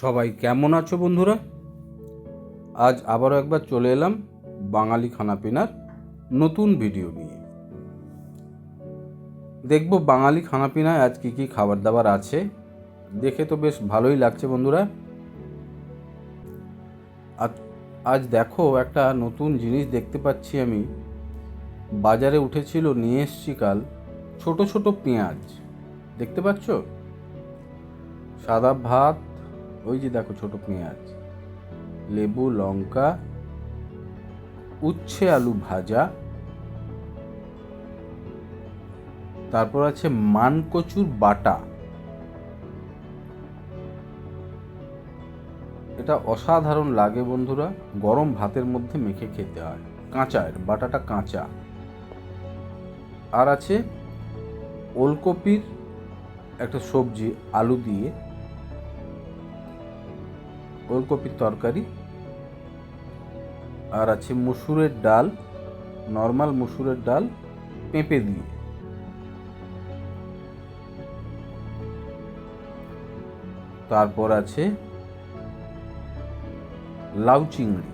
সবাই কেমন আছো বন্ধুরা? আজ আবারও একবার চলে এলাম বাঙালি খানাপিনার নতুন ভিডিও নিয়ে। দেখব বাঙালি খানাপিনায় আজ কী কী খাবার দাবার আছে। দেখে তো বেশ ভালোই লাগছে বন্ধুরা। আজ দেখো একটা নতুন জিনিস দেখতে পাচ্ছি আমি। বাজারে উঠেছিল, নিয়ে এসছি কাল ছোট ছোট পেঁয়াজ। দেখতে পাচ্ছ? সাদা ভাত ওই যে দেখো ছোট পেঁয়াজ লেবু, লঙ্কা, উচ্ছে, আলু ভাজা। তারপর আছে মানকচুর বাটা। এটা অসাধারণ লাগে বন্ধুরা, গরম ভাতের মধ্যে মেখে খেতে হয়। কাঁচা বাটাটা কাঁচা। আর আছে ওলকপির একটা সবজি, আলু দিয়ে। ওলকপির তরকারি আর আছে মুসুরের ডাল নর্মাল মুসুরের ডাল, পেঁপে দিয়ে। তারপর আছে লাউ চিংড়ি।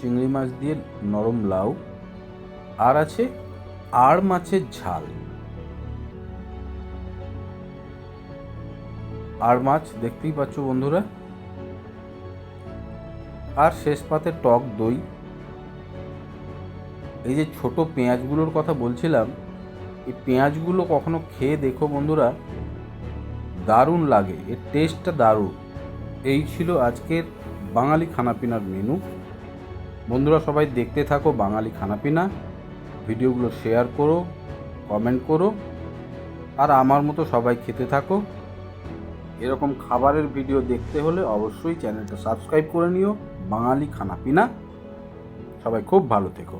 চিংড়ি মাছ দিয়ে নরম লাউ। আর আছে আড় মাছের ঝাল। আর মাছ, দেখতেই পাচ্ছ বন্ধুরা। আর শেষ পাতে টক দই। এই যে ছোট পেঁয়াজগুলোর কথা বলছিলাম, এই পেঁয়াজগুলো কখনো খেয়ে দেখো বন্ধুরা, দারুণ লাগে। এর টেস্টটা দারুণ। এই ছিল আজকের বাঙালি খানাপিনার মেনু বন্ধুরা, সবাই দেখতে থাকো বাঙালি খানাপিনা। ভিডিওগুলো শেয়ার করো কমেন্ট করো। আর আমার মতো সবাই খেতে থাকো। এরকম খাবারের ভিডিও দেখতে হলে অবশ্যই চ্যানেলটা সাবস্ক্রাইব করে নিও। বাঙালি খানাপিনা। সবাই খুব ভালো থেকো।